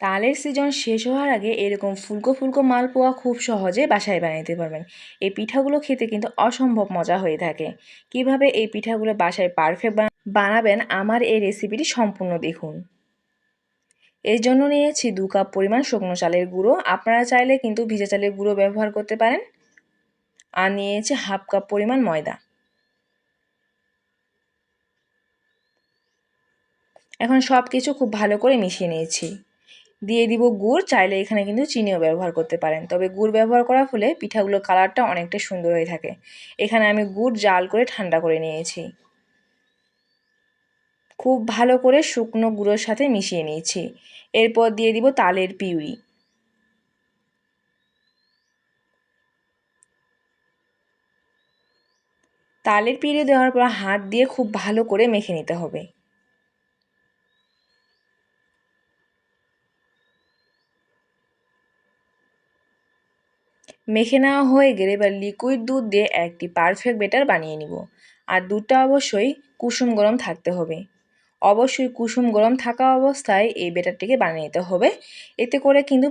তালের সিজন শেষ হওয়ার আগে এরকম ফুলকো ফুলকো মালপোয়া খুব সহজে বাসায় বানাতে পারবেন। এই পিঠাগুলো খেতে কিন্তু অসম্ভব মজা হয়ে থাকে। কীভাবে এই পিঠাগুলো বাসায় পারফেক্ট বানাবেন আমার এই রেসিপিটি সম্পূর্ণ দেখুন। এর জন্য নিয়েছি দু কাপ পরিমাণ শুকনো চালের গুঁড়ো। আপনারা চাইলে কিন্তু ভিজা চালের গুঁড়ো ব্যবহার করতে পারেন। আর নিয়েছি হাফ কাপ পরিমাণ ময়দা। এখন সব কিছু খুব ভালো করে মিশিয়ে নিয়েছি। দিয়ে দিব গুড়, চাইলে এখানে কিন্তু চিনিও ব্যবহার করতে পারেন। তবে গুড় ব্যবহার করার ফলে পিঠাগুলোর কালারটা অনেকটা সুন্দর হয়ে থাকে। এখানে আমি গুড় জাল করে ঠান্ডা করে নিয়েছি। খুব ভালো করে শুকনো গুঁড়োর সাথে মিশিয়ে নিয়েছি। এরপর দিয়ে দিব তালের পিউরি। তালের পিউরি দেওয়ার পর হাত দিয়ে খুব ভালো করে মেখে নিতে হবে। মেখে নেওয়া হয়ে গেলে এবার লিকুইড দুধ দিয়ে একটি পারফেক্ট বেটার বানিয়ে নিব। আর দুধটা অবশ্যই কুসুম গরম থাকতে হবে। অবশ্যই কুসুম গরম থাকা অবস্থায় এই বেটারটিকে বানিয়ে নিতে হবে। এতে করে কিন্তু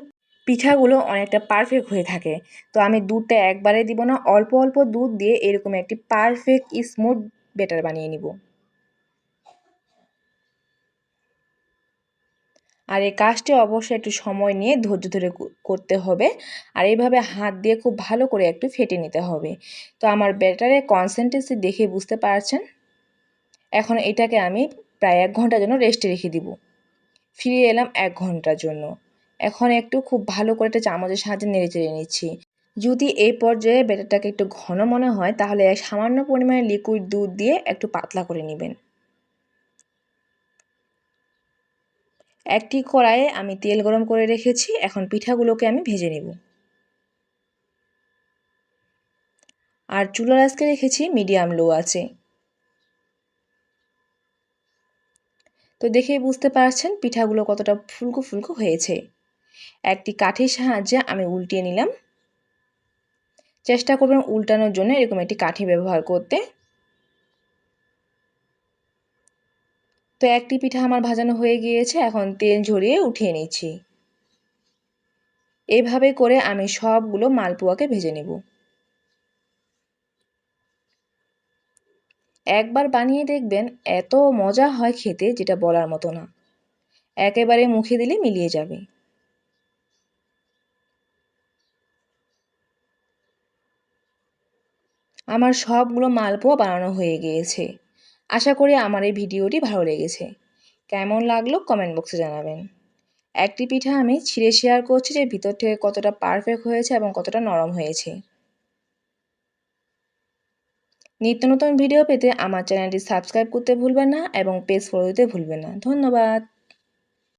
পিঠাগুলো অনেকটা পারফেক্ট হয়ে থাকে। তো আমি দুধটা একবারে দিব না, অল্প অল্প দুধ দিয়ে এরকম একটি পারফেক্ট স্মুথ বেটার বানিয়ে নিব। আর এই কাজটি অবশ্যই একটু সময় নিয়ে ধৈর্য ধরে করতে হবে। আর এইভাবে হাত দিয়ে খুব ভালো করে একটু ফেটে নিতে হবে। তো আমার ব্যাটারের কনসেন্ট্রেন্সি দেখে বুঝতে পারছেন? এখন এটাকে আমি প্রায় এক ঘণ্টার জন্য রেস্টে রেখে দিব। ফিরে এলাম এক ঘণ্টার জন্য। এখন একটু খুব ভালো করে একটা চামচের সাহায্যে নেড়ে চেড়ে নিচ্ছি। যদি এই পর্যায়ে ব্যাটারটাকে একটু ঘন মনে হয়, তাহলে সামান্য পরিমাণে লিকুইড দুধ দিয়ে একটু পাতলা করে নেবেন। একটি কড়াইয়ে আমি তেল গরম করে রেখেছি, এখন পিঠাগুলোকে আমি ভেজে নেব। আর চুলার আজকে রেখেছি মিডিয়াম লো আছে তো দেখেই বুঝতে পারছেন পিঠাগুলো কতটা ফুলকো ফুলকো হয়েছে। একটি কাঠির সাহায্যে আমি উল্টিয়ে নিলাম। চেষ্টা করবেন উল্টানোর জন্য এরকম একটি কাঠি ব্যবহার করতে। তো একটি পিঠা আমার ভাজানো হয়ে গিয়েছে, এখন তেল ঝরিয়ে উঠিয়ে নিচ্ছি। এভাবে করে আমি সবগুলো মালপোয়াকে ভেজে নেব। একবার বানিয়ে দেখবেন এত মজা হয় খেতে যেটা বলার মতো না। একেবারে মুখে দিলে মিলিয়ে যাবে। আমার সবগুলো মালপোয়া বানানো হয়ে গিয়েছে। আশা করি আমার এই ভিডিওটি ভালো লেগেছে। কেমন লাগল কমেন্ট বক্সে জানাবেন। একটি পিঠা আমি ছিঁড়ে শেয়ার করছি যে ভিতর থেকে কতটা পারফেক্ট হয়েছে এবং কতটা নরম হয়েছে। নিত্য নতুন ভিডিও পেতে আমার চ্যানেলটি সাবস্ক্রাইব করতে ভুলবেন না এবং পেজ ফলো দিতে ভুলবেন না। ধন্যবাদ।